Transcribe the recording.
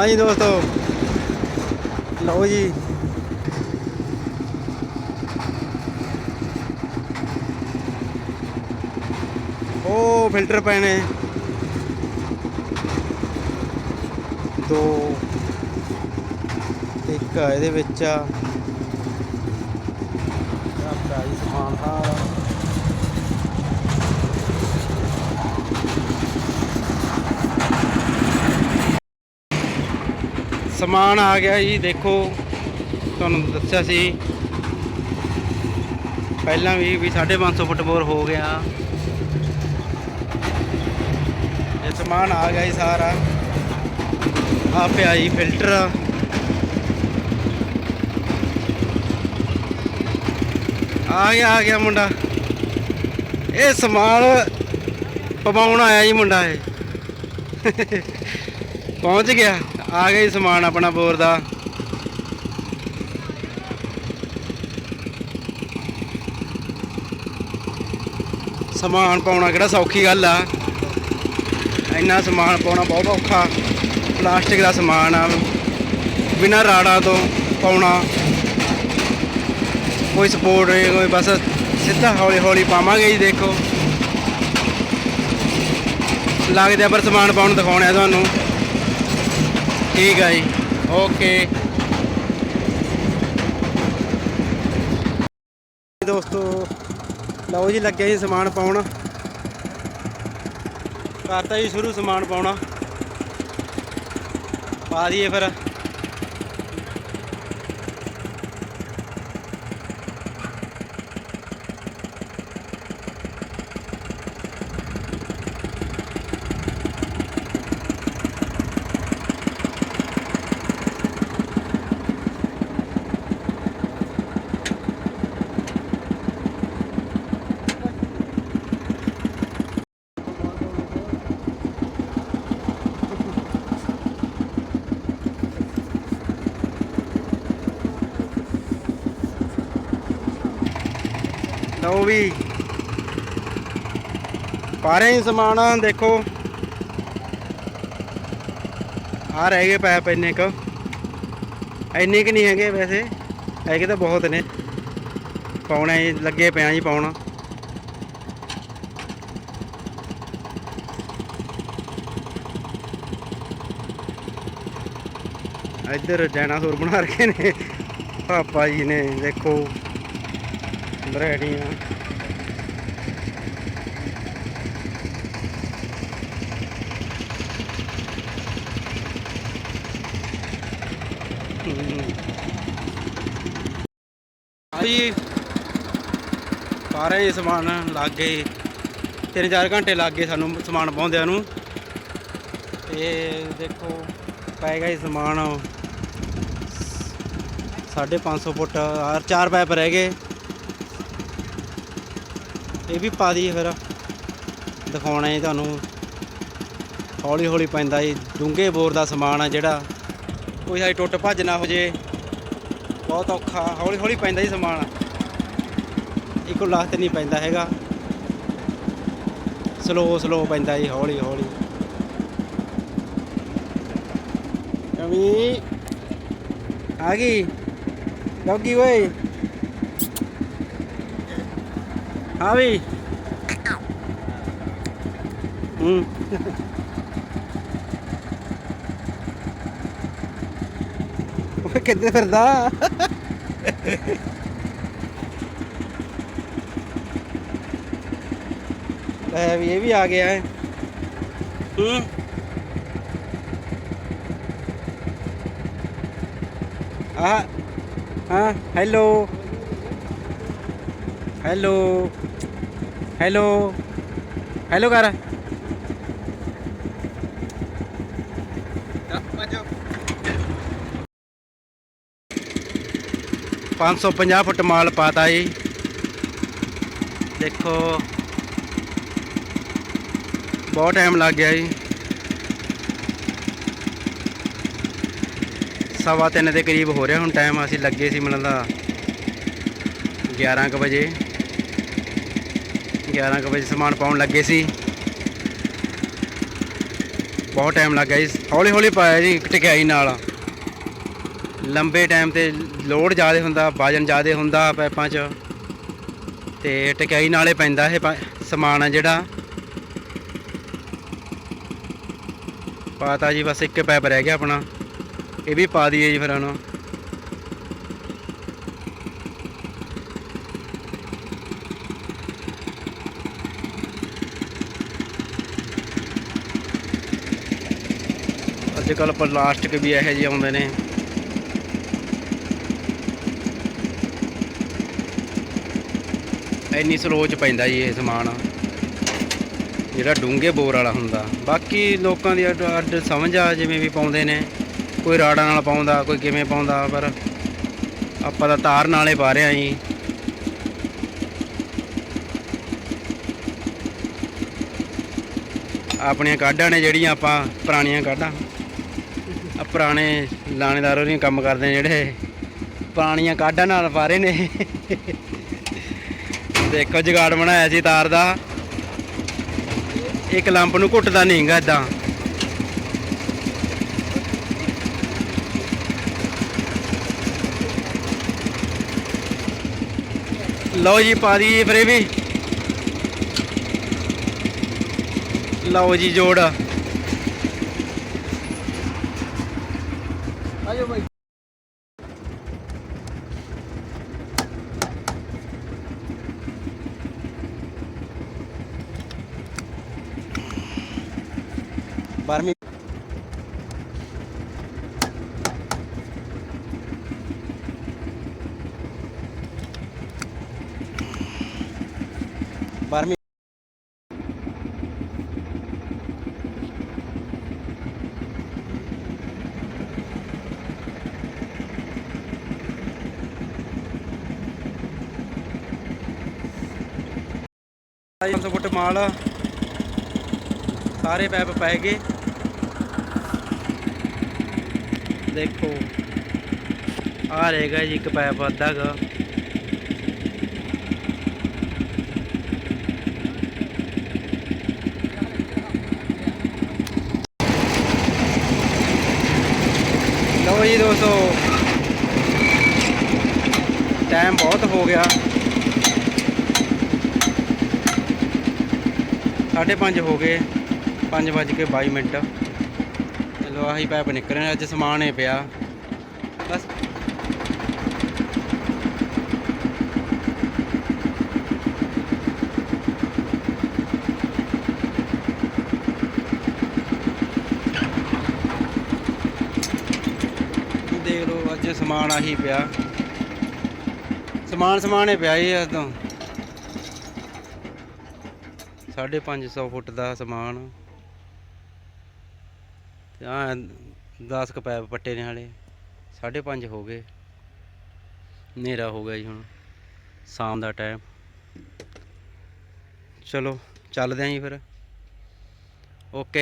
ਹਾਂਜੀ ਦੋਸਤੋ। ਲਓ ਜੀ। ਉਹ ਫਿਲਟਰ ਪਏ ਨੇ। ਦੋ। ਇੱਕ ਇਹਦੇ ਵਿੱਚ ਆ। ਆਪਦਾ ਸਮਾਨ ਸਾਰਾ। ਸਮਾਨ ਆ ਗਿਆ ਜੀ, ਦੇਖੋ, ਤੁਹਾਨੂੰ ਦੱਸਿਆ ਸੀ। ਪਹਿਲਾਂ ਵੀ ਵੀ 550 ਫੁੱਟ ਬੋਰ ਹੋ ਗਿਆ। ਇਹ ਸਮਾਨ ਆ ਗਿਆ ਜੀ ਸਾਰਾ। ਆ ਪਿਆ ਜੀ ਫਿਲਟਰ। ਆ ਗਿਆ ਆ ਗਿਆ ਮੁੰਡਾ। ਇਹ ਸਮਾਨ ਪਵਾਉਣ ਆਇਆ ਜੀ ਮੁੰਡਾ ਇਹ। ਪਹੁੰਚ ਗਿਆ। ਆ ਗਿਆ ਜੀ ਸਮਾਨ ਆਪਣਾ ਬੋਰ ਦਾ। ਸਮਾਨ ਪਾਉਣਾ ਕਿਹੜਾ ਸੌਖੀ ਗੱਲ ਆ। ਇੰਨਾ ਸਮਾਨ ਪਾਉਣਾ ਬਹੁਤ ਔਖਾ। ਪਲਾਸਟਿਕ ਦਾ ਸਮਾਨ ਆ। ਬਿਨਾਂ ਰਾੜਾਂ ਤੋਂ ਪਾਉਣਾ। ਕੋਈ ਸਪੋਰਟ ਨਹੀਂ, ਕੋਈ ਬਸ ਸਿੱਧਾ ਹੌਲੀ ਹੌਲੀ ਪਾਵਾਂਗੇ ਜੀ, ਦੇਖੋ। ਲੱਗਦੇ ਪਰ ਸਮਾਨ ਪਾਉਣ ਦਿਖਾਉਣਾ ਤੁਹਾਨੂੰ। ਠੀਕ ਆ ਜੀ। ਓਕੇ। ਦੋਸਤੋ, ਲਓ ਜੀ ਲੱਗਿਆ ਜੀ ਸਮਾਨ ਪਾਉਣ। ਕਰਤਾ ਜੀ ਸ਼ੁਰੂ ਸਮਾਨ ਪਾਉਣਾ। ਪਾ ਦਈਏ ਫਿਰ। ਲਓ ਵੀ। ਪਾ ਰਹੇ ਸਮਾਨ, ਦੇਖੋ। ਆ ਰਹਿ ਗਏ ਪੈਪ ਇੰਨੇ ਕੁ। ਇੰਨੇ ਕੁ ਨਹੀਂ ਹੈਗੇ ਵੈਸੇ। ਹੈਗੇ ਤਾਂ ਬਹੁਤ ਨੇ। ਪਾਉਣਾ ਲੱਗੇ ਪਿਆ ਜੀ ਪਾਉਣਾ। ਇੱਧਰ ਡਾਇਨਾਸੌਰ ਬਣਾ ਰੱਖੇ ਨੇ। ਪਾਪਾ ਜੀ ਨੇ, ਦੇਖੋ। ਬਰੇਡੀਆਂ ਹਾਂਜੀ ਸਾਰੇ ਸਮਾਨ ਲੱਗ ਗਏ ਤਿੰਨ ਚਾਰ ਘੰਟੇ ਲੱਗ ਗਏ ਸਾਨੂੰ ਸਮਾਨ ਪਾਉਂਦਿਆਂ ਨੂੰ। ਤੇ ਦੇਖੋ, ਪੈ ਗਿਆ ਜੀ ਸਮਾਨ। 550 ਫੁੱਟ ਚਾਰ ਪੈਪ ਰਹਿ ਗਏ। ਇਹ ਵੀ ਪਾ ਦਈਏ ਫਿਰ। ਦਿਖਾਉਣਾ ਹੈ ਤੁਹਾਨੂੰ। ਹੌਲੀ ਹੌਲੀ ਪੈਂਦਾ ਜੀ। ਡੂੰਘੇ ਬੋਰ ਦਾ ਸਮਾਨ ਆ ਜਿਹੜਾ। ਕੋਈ ਸਾਡੀ ਟੁੱਟ ਭੱਜ ਨਾ ਹੋ ਜੇ। ਬਹੁਤ ਔਖਾ। ਹੌਲੀ ਹੌਲੀ ਪੈਂਦਾ ਜੀ ਸਮਾਨ। ਇੱਕੋ ਲਾਹ ਨਹੀਂ ਪੈਂਦਾ ਹੈਗਾ। ਸਲੋ ਸਲੋ ਪੈਂਦਾ ਜੀ, ਹੌਲੀ ਹੌਲੀ। ਕਵੀ ਆ ਗਈ। ਡੌਗੀ ਓਏ। ਹਾਂ ਵੀ ਹੂੰ। ਉਹ ਕਿੱਥੇ ਫਿਰਦਾ? ਲੈ ਵੀ ਇਹ ਵੀ ਆ ਗਿਆ ਹੈ। ਹੂੰ। ਆ ਹਾਂ ਹੈਲੋ। ਹੈਲੋ। ਹੈਲੋ ਹੈਲੋ ਕਰ ਪੰਜ ਸੌ ਪੰਜਾਹ ਫੁੱਟ ਮਾਲ ਪਾਤਾ ਜੀ ਦੇਖੋ ਬਹੁਤ ਟਾਈਮ ਲੱਗ ਗਿਆ ਜੀ ਸਵਾ ਤਿੰਨ ਦੇ ਕਰੀਬ ਹੋ ਰਿਹਾ ਹੁਣ ਟਾਈਮ ਅਸੀਂ ਲੱਗੇ ਸੀ ਮਤਲਬ ਦਾ 11 ਕੁ ਵਜੇ 11 ਕੁ ਵਜੇ ਸਮਾਨ ਪਾਉਣ ਲੱਗੇ ਸੀ। ਬਹੁਤ ਟਾਈਮ ਲੱਗ ਗਿਆ ਜੀ। ਹੌਲੀ ਹੌਲੀ ਪਾਇਆ ਜੀ, ਟਕਿਆਈ ਨਾਲ। ਲੰਬੇ ਟਾਈਮ ਤੇ ਲੋਡ ਜ਼ਿਆਦਾ ਹੁੰਦਾ, ਵਜਨ ਜ਼ਿਆਦਾ ਹੁੰਦਾ ਪੈਪਾਂ 'ਚ। ਤੇ ਟਕਿਆਈ ਨਾਲੇ ਪੈਂਦਾ ਇਹ ਸਮਾਨ ਆ ਜਿਹੜਾ। ਪਾਤਾ ਜੀ, ਬਸ ਇੱਕ ਪੈਪ ਰਹਿ ਗਿਆ ਆਪਣਾ। ਇਹ ਵੀ ਪਾ ਦਈਏ ਜੀ ਫਿਰ ਹੁਣ। ਅੱਜ ਕੱਲ ਪਲਾਸਟਿਕ ਵੀ ਇਹੋ ਜਿਹੇ ਆਉਂਦੇ ਨੇ। ਇੰਨੀ ਸਲੋ ਚ ਪੈਂਦਾ ਜੀ ਇਹ ਸਮਾਨ। ਜਿਹੜਾ ਡੂੰਘੇ ਬੋਰ ਵਾਲਾ ਹੁੰਦਾ। ਬਾਕੀ ਲੋਕਾਂ ਦੀ ਅੱਡ ਅੱਡ ਸਮਝ ਆ, ਜਿਵੇਂ ਵੀ ਪਾਉਂਦੇ ਨੇ। ਕੋਈ ਰਾੜਾਂ ਨਾਲ ਪਾਉਂਦਾ, ਕੋਈ ਕਿਵੇਂ ਪਾਉਂਦਾ, ਪਰ ਆਪਾਂ ਤਾਂ ਤਾਰ ਨਾਲੇ ਪਾ ਰਹੇ ਆ ਜੀ। ਆਪਣੀਆਂ ਕਾਢਾਂ ਨੇ ਜਿਹੜੀਆਂ ਆਪਾਂ ਪੁਰਾਣੀਆਂ ਕਾਢਾਂ। ਪੁਰਾਣੇ ਲਾਣੇਦਾਰ ਉਹਦੀਆਂ ਕੰਮ ਕਰਦੇ ਨੇ ਜਿਹੜੇ। ਪੁਰਾਣੀਆਂ ਕਾਢਾਂ ਨਾਲ ਪਾ ਰਹੇ ਨੇ। ਦੇਖੋ, ਜਗਾੜ ਬਣਾਇਆ ਸੀ ਤਾਰ ਦਾ। ਇੱਕ ਲੰਪ ਨੂੰ ਘੁੱਟਦਾ ਨਹੀਂਗਾ ਇਦਾਂ ਲਓ ਜੀ, ਪਾ ਦੀ ਫਿਰ ਇਹ ਵੀ। ਲਓ ਜੀ, ਜੋੜ। ਆਜੋ ਭਾਈ ਬਾਰਵੀਂ 500 ਫੁੱਟ ਮਾਲ ਸਾਰੇ ਪੈਪ ਪੈ ਗਏ ਦੇਖੋ ਆ ਰਹੇਗਾ ਜੀ ਇੱਕ ਪੈਪ ਅੱਧਾ ਗਾ ਲਓ ਜੀ ਦੋਸਤੋ ਟਾਈਮ ਬਹੁਤ ਹੋ ਗਿਆ ਸਾਢੇ ਪੰਜ ਹੋ ਗਏ 5 ਵੱਜ ਕੇ 22 ਮਿੰਟ। ਚਲੋ ਆਹੀ ਪੈਪ ਨਿਕਲਣੇ, ਅੱਜ ਸਮਾਨ ਹੀ ਪਿਆ। ਬਸ। ਦੇਖ ਲਓ, ਅੱਜ ਸਮਾਨ ਆਹੀ ਪਿਆ। ਸਮਾਨ ਸਮਾਨ ਹੀ ਪਿਆ ਜੀ, ਅੱਜ 550 ਫੁੱਟ ਦਾ ਸਮਾਨ। ਤੇ ਆ 10 ਕ ਪੈਪ ਪੱਟੇ ਨੇ ਹਾਲੇ। 5.5 ਹੋ ਗਏ। ਹਨੇਰਾ ਹੋ ਗਿਆ ਜੀ ਹੁਣ, ਸ਼ਾਮ ਦਾ ਟਾਈਮ ਚਲੋ, ਚੱਲਦੇ ਆਂ ਜੀ ਫਿਰ। ਓਕੇ